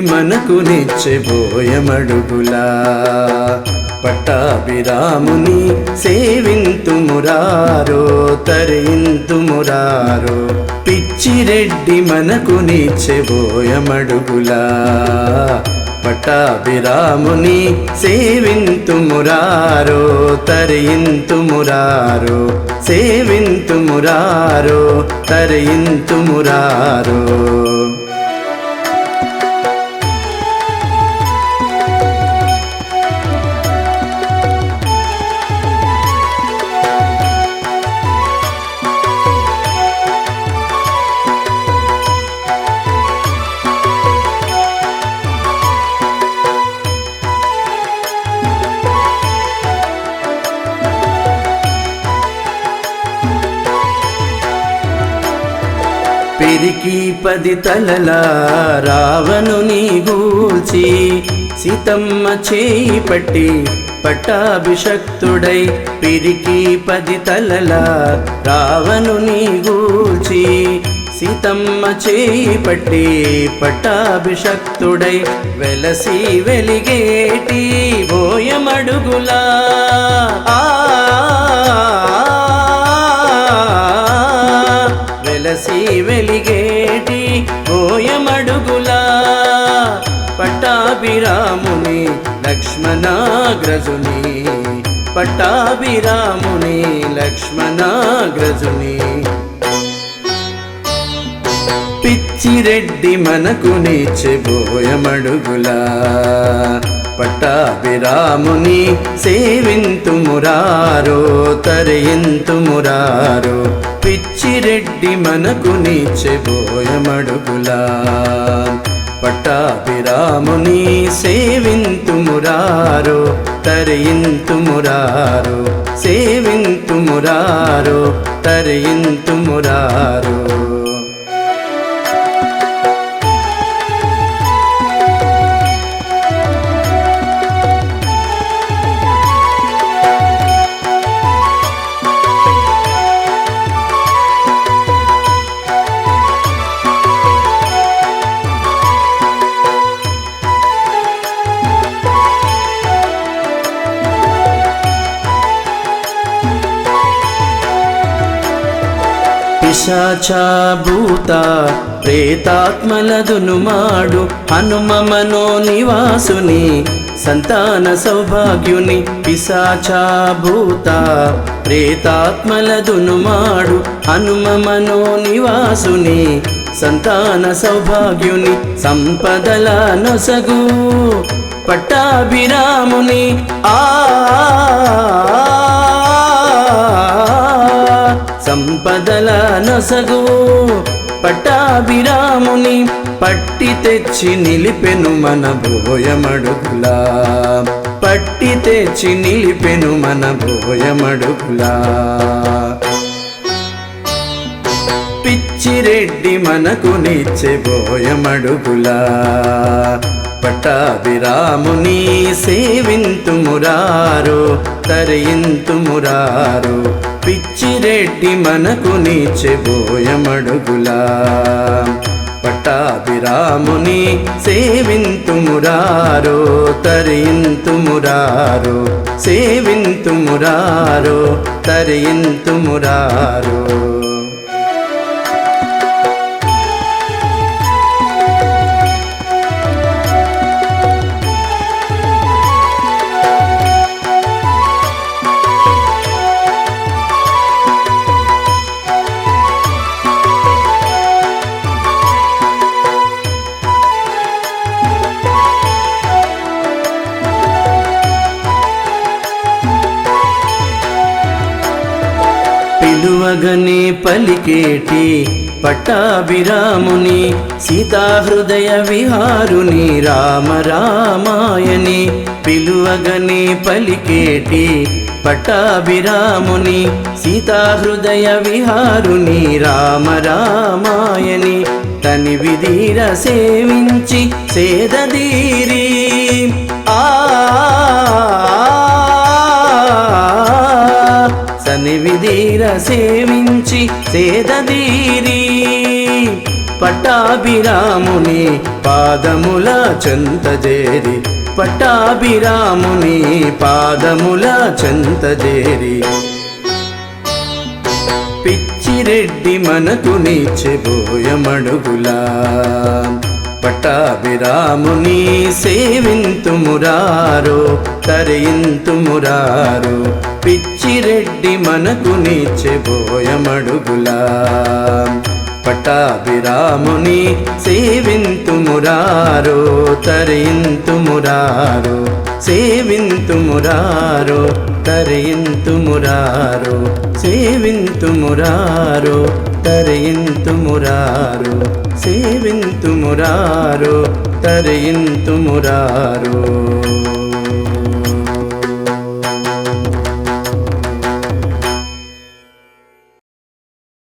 మనకు నిచ్చబోయమడుగులా. పట్టాభిరాముని సేవింతుమురారో తరింతుమురారో పిచ్చిరెడ్డి మనకు నిచ్చబోయమడుగులా. పట్టాభిరాముని సేవింతుమురారో తరింతుమురారో సేవింతుమురారో తరింతుమురారో పిరికి పది తలల రావణుని గూల్చి సీతమ్మ చేయి పట్టి పట్టాభిషక్తుడై పిరికి పది తలల రావణుని గూల్చి సీతమ్మ చేయి పట్టి పట్టాభిషక్తుడై వెలసి వెలిగేటి బోయమడుగులా లక్ష్మణాగ్రజుని పట్టాభిరాముని లక్ష్మణాగ్రజుని. పిచ్చిరెడ్డి మనకు నీచిబోయమడుగులా పట్టాభిరాముని సేవింతు మురారో తరయింతు మురారో పిచ్చిరెడ్డి మనకు నీచిబోయమడుగులా పట్టాభి పట్టాభిరాముని సేవింతుమురారో తరయింతుమురారో సేవింతుమురారో తరయింతుమురారో. పిశాచాభూత ప్రేతాత్మలదును మాడు. హనుమ మనో నివాసుని సంతాన సౌభాగ్యుని పిశాచాభూత ప్రేతాత్మలదును మాడు. హనుమ మనో నివాసుని సంతాన సౌభాగ్యుని సంపదల నొసగు. పట్టాభిరాముని ఆ సంపదల నొసగు పట్టాభిరాముని పట్టి తెచ్చి నిలిపెను మన భోయమడుగులా. పట్టి తెచ్చి నిలిపెను మన భోయమడుగులా. పిచ్చిరెడ్డి మనకు నిచ్చే భోయమడుగులా. పట్టాభిరాముని సేవింతుమురారో తరయింతుమురారో పిచ్చిరెడ్డి మనకు నీచెబోయమడుగులా పట్టాభిరాముని సేవింతుమురారో తరయింతుమురారో సేవింతుమురారో తరయింతుమురారో. పిలువగనే పలికేటి పట్టాభిరాముని సీతాహృదయ విహారుని రామ రామాయని పిలువగనే పలికేటి పట్టాభిరాముని సీతాహృదయ విహారుని రామ రామాయని తని విధీర సేవించి సేదదీరి ఆ. సేవించి సేదదీరి పట్టాభిరాముని పాదముల చెంతజేరి పట్టాభిరాముని పాదముల చెంతజేరి పిచ్చిరెడ్డి మనకు నీచెబోయమడుగులా పట్టాభిరాముని సేవింతుమురారో తరయింతుమురారో పిచ్చిరెడ్డి మనకు నీచెబోయమడుగులా పట్టాభిరాముని సేవింతుమురారో తరయింతుమురారో సేవింతుమురారో తరయింతుమురారో సేవింతుమురారో తరయింతుమురారో సేవింతుమురారో తరయింతుమురారో.